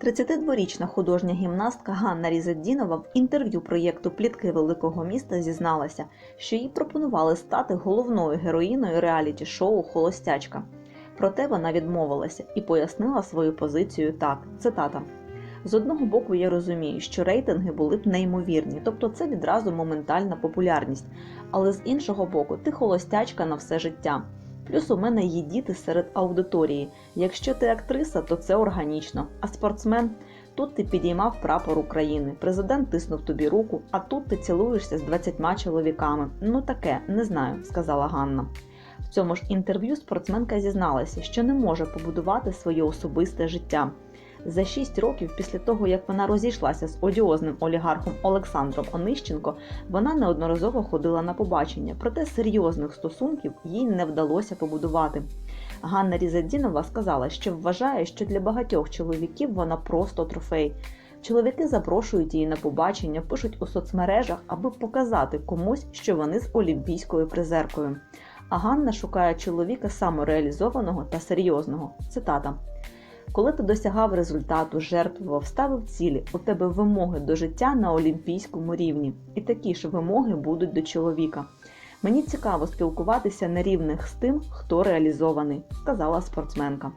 32-річна художня гімнастка Ганна Різаддінова в інтерв'ю проєкту Плітки великого міста зізналася, що їй пропонували стати головною героїною реаліті-шоу Холостячка. Проте вона відмовилася і пояснила свою позицію так: цитата. З одного боку, я розумію, що рейтинги були б неймовірні, тобто це відразу моментальна популярність. Але з іншого боку, ти холостячка на все життя. Плюс у мене є діти серед аудиторії. Якщо ти актриса, то це органічно. А спортсмен тут ти підіймав прапор України. Президент тиснув тобі руку, а тут ти цілуєшся з 20 чоловіками. Ну таке, не знаю, сказала Ганна. В цьому ж інтерв'ю спортсменка зізналася, що не може побудувати своє особисте життя. За 6 років після того, як вона розійшлася з одіозним олігархом Олександром Онищенко, вона неодноразово ходила на побачення, проте серйозних стосунків їй не вдалося побудувати. Ганна Різадінова сказала, що вважає, що для багатьох чоловіків вона просто трофей. Чоловіки запрошують її на побачення, пишуть у соцмережах, аби показати комусь, що вони з олімпійською призеркою. А Ганна шукає чоловіка самореалізованого та серйозного. Цитата. Коли ти досягав результату, жертвував, ставив цілі, у тебе вимоги до життя на олімпійському рівні, і такі ж вимоги будуть до чоловіка. Мені цікаво спілкуватися на рівних з тим, хто реалізований, сказала спортсменка.